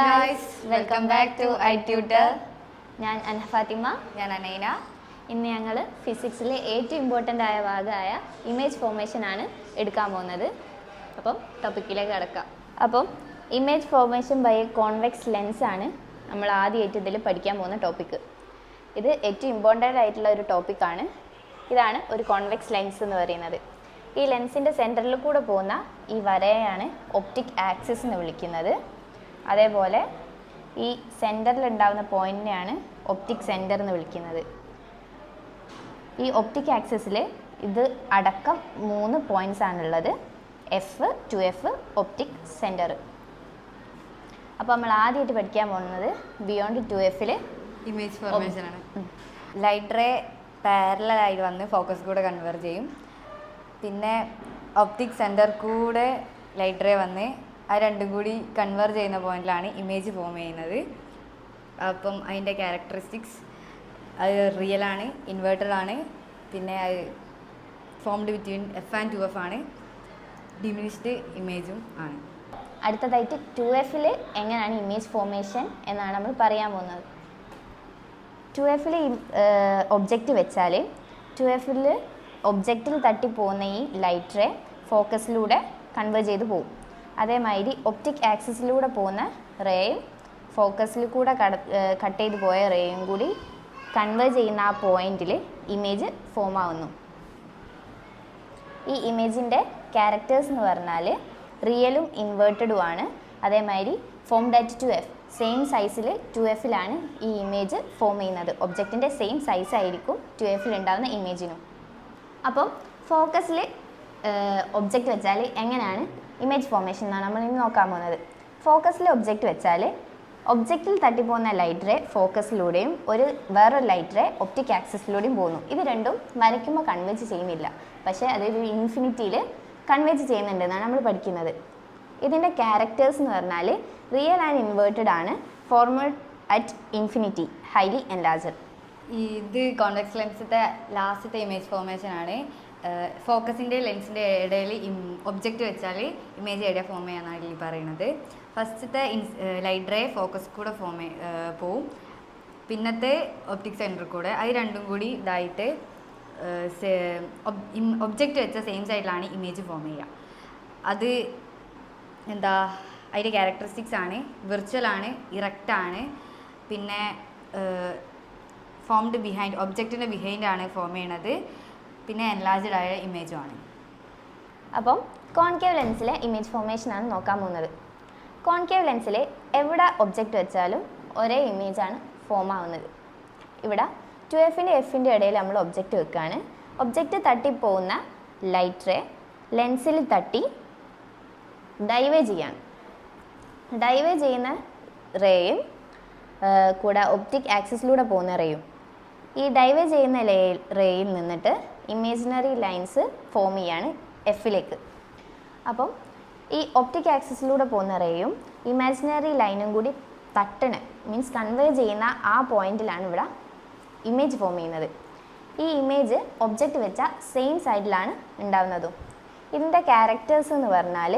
Guys welcome back to I tutor ഞാൻ അന ഫാത്തിമ. ഞാൻ അനൈന. ഇന്ന് ഞങ്ങൾ ഫിസിക്സിലെ ഏറ്റവും ഇമ്പോർട്ടന്റ് ആയ ഭാഗമായ ഇമേജ് ഫോർമേഷൻ ആണ് എടുക്കാൻ പോകുന്നത്. അപ്പം ടോപ്പിക്കിലേക്ക് കിടക്കാം. അപ്പം image formation by a convex lens ആണ് നമ്മൾ ആദ്യമായിട്ട് ഇതിൽ പഠിക്കാൻ പോകുന്ന ടോപ്പിക്ക് ഇത് ഏറ്റവും ഇമ്പോർട്ടന്റ് ആയിട്ടുള്ള ഒരു ടോപ്പിക്കാണ് ഇതാണ് ഒരു കോൺവെക്സ് ലെൻസ് എന്ന് പറയുന്നത്. ഈ ലെൻസിന്റെ സെന്ററിൽ കൂടെ പോകുന്ന ഈ വരയാണ് ഒപ്റ്റിക് ആക്സിസ് എന്ന് വിളിക്കുന്നത്. അതേപോലെ ഈ സെന്ററിൽ ഉണ്ടാകുന്ന പോയിന്റിനെയാണ് ഒപ്റ്റിക് സെന്റർ എന്ന് വിളിക്കുന്നത്. ഈ ഒപ്റ്റിക് ആക്സിസിൽ ഇത് അടക്കം മൂന്ന് പോയിന്റ്സ് ആണുള്ളത്. F two F optic centre അപ്പോൾ നമ്മൾ ആദ്യമായിട്ട് പഠിക്കാൻ പോകുന്നത് ബിയോണ്ട് ടു എഫിൽ ഇമേജ് ഫോർമേഷൻ ആണ്. ലൈറ്റ് റേ പാരലായി വന്ന് ഫോക്കസ് കൂടെ കൺവേർട്ട് ചെയ്യും. പിന്നെ ഒപ്റ്റിക് സെന്റർ കൂടെ ലൈറ്റ് റേ വന്ന് ആ രണ്ടും കൂടി കൺവേർ ചെയ്യുന്ന പോയിന്റിലാണ് ഇമേജ് ഫോം ചെയ്യുന്നത്. അപ്പം അതിന്റെ ക്യാരക്ടറിസ്റ്റിക്സ് അത് റിയൽ ആണ് ഇൻവേർട്ടഡ് ആണ് പിന്നെ അത് formed between F and two F ആണ് ഡിമിനിഷ്ഡ് ഇമേജും ആണ്. അടുത്തതായിട്ട് ടു എഫിൽ എങ്ങനെയാണ് ഇമേജ് ഫോർമേഷൻ എന്നാണ് നമ്മൾ പറയാൻ പോകുന്നത്. ടു എഫിൽ ഒബ്ജക്റ്റ് വെച്ചാൽ ടു എഫിൽ ഒബ്ജക്റ്റിൽ തട്ടി പോകുന്ന ഈ ലൈറ്റ് റേ ഫോക്കസിലൂടെ കൺവേർട്ട് ചെയ്ത് പോകും. അതേമാതിരി ഒപ്റ്റിക് ആക്സിസിലൂടെ പോകുന്ന റേയും ഫോക്കസിൽ കൂടെ കട കട്ട് ചെയ്ത് പോയ റേയും കൂടി കൺവേർ ചെയ്യുന്ന ആ പോയിന്റിൽ ഇമേജ് ഫോം ആവുന്നു. ഈ ഇമേജിന്റെ ക്യാരക്ടേഴ്സ് എന്ന് പറഞ്ഞാൽ റിയലും ഇൻവേർട്ടഡും ആണ്. അതേമാതിരി formed at two F same സൈസിൽ ടു എഫിലാണ് ഈ ഇമേജ് ഫോം ചെയ്യുന്നത്. ഒബ്ജക്റ്റിന്റെ സെയിം സൈസ് ആയിരിക്കും ടു എഫിൽ ഉണ്ടാകുന്ന ഇമേജിനും അപ്പം ഫോക്കസിൽ ഒബ്ജക്റ്റ് വെച്ചാൽ എങ്ങനെയാണ് ഇമേജ് ഫോർമേഷൻ എന്നാണ് നമ്മൾ ഇനി നോക്കാൻ പോകുന്നത്. ഫോക്കസിൽ ഒബ്ജക്റ്റ് വെച്ചാൽ ഒബ്ജക്റ്റിൽ തട്ടിപ്പോകുന്ന ലൈറ്റ് റേ ഫോക്കസിലൂടെയും ഒരു വേറൊരു ലൈറ്റ് റേ ഒപ്റ്റിക് ആക്സിസിലൂടെയും പോകുന്നു. ഇത് രണ്ടും വരയ്ക്കുമ്പോൾ കൺവേജ് ചെയ്യുന്നില്ല. പക്ഷേ അതൊരു ഇൻഫിനിറ്റിയിൽ കൺവേജ് ചെയ്യുന്നുണ്ട് എന്നാണ് നമ്മൾ പഠിക്കുന്നത്. ഇതിന്റെ ക്യാരക്ടേഴ്സ് എന്ന് പറഞ്ഞാൽ റിയൽ ആൻഡ് ഇൻവേർട്ടഡ് ആണ്. Formed at infinity highly enlarged ഇത് കോൺവെക്സ് ലെൻസിന്റെ ലാസ്റ്റത്തെ ഇമേജ് ഫോർമേഷൻ ആണ്. ഫോക്കസിന്റെ ലെൻസിന്റെ ഇടയിൽ ഒബ്ജക്റ്റ് വെച്ചാൽ ഇമേജ് എവിടെ ഫോം ചെയ്യാന്നാണ് ഈ പറയുന്നത് ഫസ്റ്റത്തെ ലൈറ്റ് റേ ഫോക്കസ് കൂടെ ഫോം പോവും. പിന്നത്തെ ഒപ്റ്റിക് സെന്റർ കൂടെ അത് രണ്ടും കൂടി ഇതായിട്ട് ഒബ്ജക്റ്റ് വെച്ച സെയിം സൈഡിലാണ് ഇമേജ് ഫോം ചെയ്യുക. അത് എന്താ അതിന്റെ ക്യാരക്ടറിസ്റ്റിക്സ് ആണ് വിർച്വൽ ആണ് ഇറക്റ്റ് ആണ് പിന്നെ ഫോംഡ് ബിഹൈൻഡ് ഒബ്ജക്റ്റിന്റെ ബിഹൈൻഡ് ആണ് ഫോം ചെയ്യണത്. പിന്നെ എൻലാർജഡ് ആയ ഇമേജും ആണ്. അപ്പം കോൺകേവ് ലെൻസിലെ ഇമേജ് ഫോർമേഷൻ ആണ് നോക്കാൻ പോകുന്നത്. കോൺകേവ് ലെൻസിൽ എവിടെ ഒബ്ജക്റ്റ് വെച്ചാലും ഒരേ ഇമേജ് ആണ് ഫോം ആവുന്നത്. ഇവിടെ ടു എഫിന്റെ എഫിന്റെ ഇടയിൽ നമ്മൾ ഒബ്ജക്റ്റ് വെക്കുകയാണ് ഒബ്ജക്റ്റ് തട്ടിപ്പോകുന്ന ലൈറ്റ് റേ ലെൻസിൽ തട്ടി ഡൈവേജ് ചെയ്യാണ്. ഡൈവേജ് ചെയ്യുന്ന റേയും കൂടെ ഒപ്റ്റിക് ആക്സിസിലൂടെ പോകുന്ന റേയും ഈ ഡൈവേജ് ചെയ്യുന്ന റേയിൽ നിന്നിട്ട് ഇമേജിനറി ലൈൻസ് ഫോം ചെയ്യാണ് എഫിലേക്ക് അപ്പം ഈ ഒപ്റ്റിക് ആക്സിസിലൂടെ പോകുന്ന റേയും ഇമാജിനറി ലൈനും കൂടി തട്ടണ് മീൻസ് കൺവേ ചെയ്യുന്ന ആ പോയിന്റിലാണ് ഇവിടെ ഇമേജ് ഫോം ചെയ്യുന്നത്. ഈ ഇമേജ് ഒബ്ജക്റ്റ് വെച്ച സെയിം സൈഡിലാണ് ഉണ്ടാവുന്നതും. ഇതിന്റെ ക്യാരക്ടേഴ്സ് എന്ന് പറഞ്ഞാൽ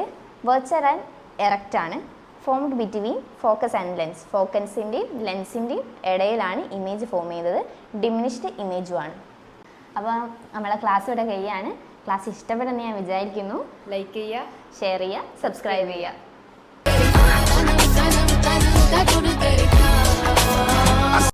വെർച്ചർ ആൻഡ് എറക്റ്റ് ആണ്. Formed between focus and lens ഫോക്കസിന്റെയും ലെൻസിന്റെയും ഇടയിലാണ് ഇമേജ് ഫോം ചെയ്തത്. ഡിമിനിഷ്ഡ് ഇമേജുമാണ് അപ്പോൾ നമ്മളെ ക്ലാസ് ഇവിടെ കഴിയാണ്. ക്ലാസ് ഇഷ്ടപ്പെടുന്ന ഞാൻ വിചാരിക്കുന്നു. ലൈക്ക് ചെയ്യുക. ഷെയർ ചെയ്യുക. സബ്സ്ക്രൈബ് ചെയ്യുക.